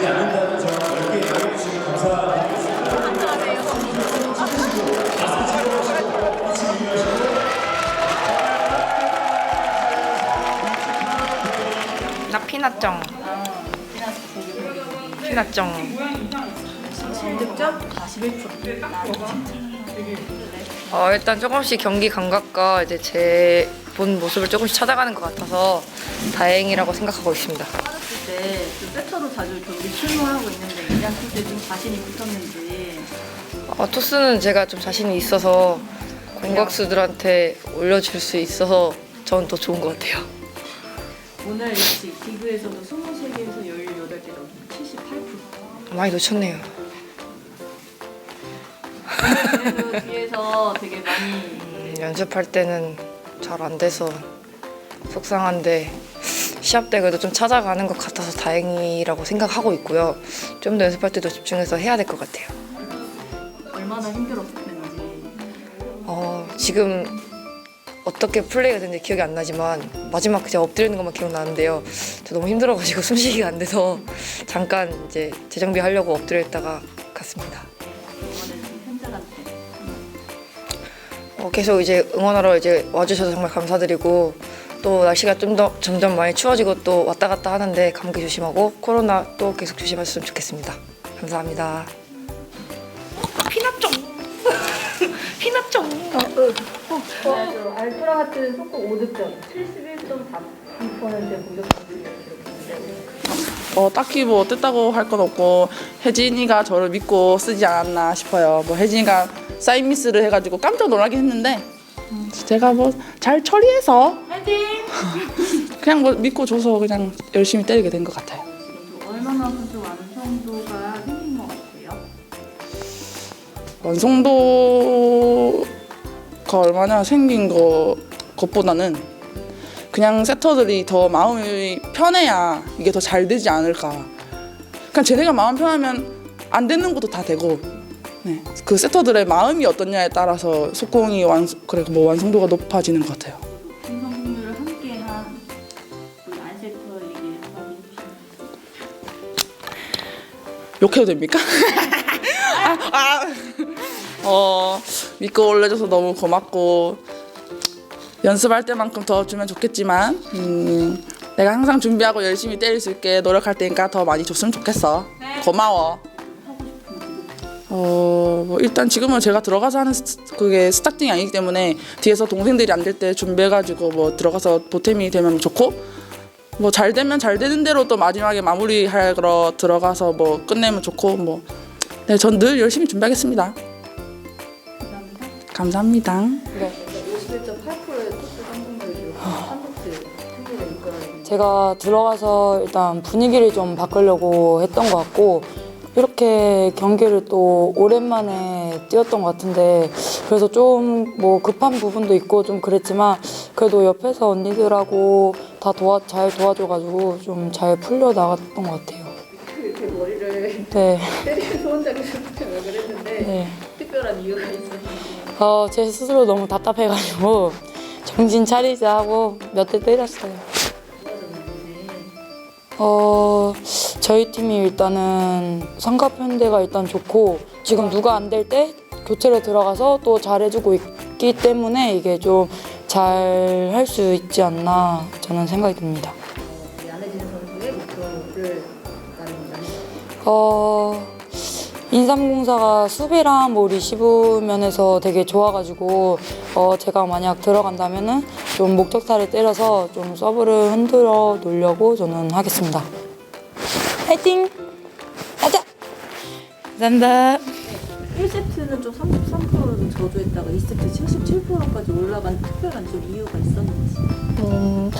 되지 않는다는 점 넓게 양해해 주시면 감사드립니다. 나 피나쩡 피났정. 16점 41% 어, 일단 조금씩 경기 감각과 이제 제 본 모습을 조금씩 찾아가는 것 같아서 다행이라고 생각하고 있습니다. 빠졌을 때 좀 세터로 자주 경기 출루하고 있는데 이장 쓸때 좀 자신이 붙었는지 어, 토스는 제가 좀 자신이 있어서 공격수들한테 올려줄 수 있어서 저는 더 좋은 것 같아요. 오늘 역시 기구에서도 23개에서 18개 넣은 78%. 많이 놓쳤네요. 그래도 뒤에서 되게 많이 음, 연습할 때는 잘 안 돼서 속상한데 시합 때 그래도 좀 찾아가는 것 같아서 다행이라고 생각하고 있고요. 좀 더 연습할 때도 집중해서 해야 될 것 같아요. 얼마나 힘들었는지 어, 지금 어떻게 플레이가 됐는지 기억이 안 나지만 마지막 그냥 엎드리는 것만 기억나는데요. 저 너무 힘들어가지고 숨쉬기가 안 돼서 잠깐 이제 재정비 하려고 엎드려 있다가 갔습니다. 어, 계속 이제 응원하러 이제 와주셔서 정말 감사드리고 또 날씨가 좀 더 점점 많이 추워지고 또 왔다 갔다 하는데 감기 조심하고 코로나 또 계속 조심하셨으면 좋겠습니다. 감사합니다. 피났죠? 피났죠? 어, 알프라 같은 속공 5득점 71.4% 공격 어, 딱히 뭐 뜯다고 할 건 없고 혜진이가 저를 믿고 쓰지 않았나 싶어요. 뭐 혜진이가 사인 미스를 해가지고 깜짝 놀라긴 했는데 음, 제가 뭐 잘 처리해서 그냥 뭐 믿고 줘서 그냥 열심히 때리게 된 것 같아요. 얼마나 좀 완성도가 생긴 것 같아요? 완성도가 얼마나 생긴 거 것보다는 그냥 세터들이 더 마음이 편해야 이게 더 잘 되지 않을까. 그냥 쟤네가 마음 편하면 안 되는 것도 다 되고. 네. 그 세터들의 마음이 어떻냐에 따라서 속공이 완 그래 뭐 완성도가 높아지는 것 같아요. 함께한 안세터에게 한마디 해주시면 욕해도 됩니까? 아, 아. 어, 믿고 올려줘서 너무 고맙고 연습할 때만큼 더 주면 좋겠지만 음, 내가 항상 준비하고 열심히 때릴 수 있게 노력할 테니까 더 많이 줬으면 좋겠어. 고마워. 어, 뭐 일단 지금은 제가 들어가서 하는 스, 그게 스타팅이 아니기 때문에 뒤에서 동생들이 안 될 때 준비해가지고 뭐 들어가서 보탬이 되면 좋고 뭐 잘 되면 잘 되는 대로 또 마지막에 마무리하러 들어가서 뭐 끝내면 좋고 뭐 네, 전 늘 열심히 준비하겠습니다. 감사합니다. 감사합니다. 51.8% 제가 들어가서 일단 분위기를 좀 바꾸려고 했던 것 같고 이렇게 경기를 또 오랜만에 뛰었던 것 같은데 그래서 좀 뭐 급한 부분도 있고 좀 그랬지만 그래도 옆에서 언니들하고 다 도와 잘 도와줘가지고 좀 잘 풀려 나갔던 것 같아요. 이렇게 머리를 네, 때리면서 혼자 그랬는데 네. 특별한 이유가 있었는지 어, 제 스스로 너무 답답해가지고 정신 차리자 하고 몇 대 때렸어요. 어, 저희 팀이 일단은 삼각편대가 일단 좋고 지금 누가 안 될 때 교체로 들어가서 또 잘해주고 있기 때문에 이게 좀 잘 할 수 있지 않나 저는 생각이 듭니다. 우리 안혜진 선수의 목표를 나름입니다. 어, 인삼공사가 수비랑 뭐 리시브 면에서 되게 좋아가지고 어, 제가 만약 들어간다면은 좀 목적타를 때려서 좀 서브를 흔들어 놓으려고 저는 하겠습니다. 파이팅! 가자! 감사합니다. 1세트는 좀 33%는 저조했다가 2세트 77%까지 올라간 특별한 좀 이유가 있었는지 음,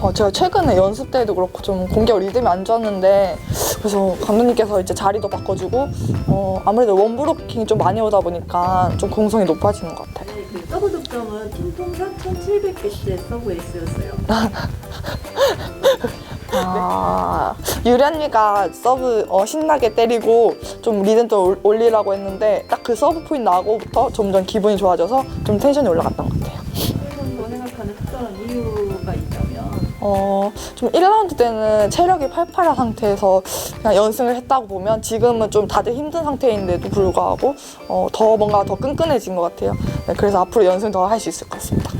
어, 제가 최근에 연습 때도 그렇고 좀 공격 리듬이 안 좋았는데 그래서 감독님께서 이제 자리도 바꿔주고 어, 아무래도 원브로킹이 좀 많이 오다 보니까 좀 공성이 높아지는 것 같아요. 네, 그 서브 득점은 팀 통산 1700개째 서브 에이스였어요. 아, 유련이가 서브 어, 신나게 때리고 좀 리듬도 올- 올리라고 했는데 딱 그 서브 포인트 나고부터 점점 기분이 좋아져서 좀 텐션이 올라갔던 것 같아요. 선수가 생각하는 특별한 이유가 있다면 어, 좀 1라운드 때는 체력이 팔팔한 상태에서 그냥 연승을 했다고 보면 지금은 좀 다들 힘든 상태인데도 불구하고 어, 더 뭔가 더 끈끈해진 것 같아요. 네, 그래서 앞으로 연승 더 할 수 있을 것 같습니다.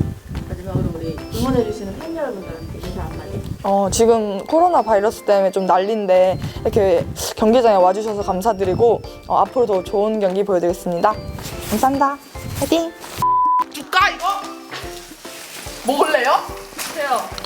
마지막으로 우리 응원해주시는 팬 여러분들한테 인사 한마디 어, 지금 코로나 바이러스 때문에 좀 난리인데 이렇게 경기장에 와주셔서 감사드리고 어, 앞으로도 좋은 경기 보여드리겠습니다. 감사합니다. 화이팅! 줄까 이거? 먹을래요? 해요.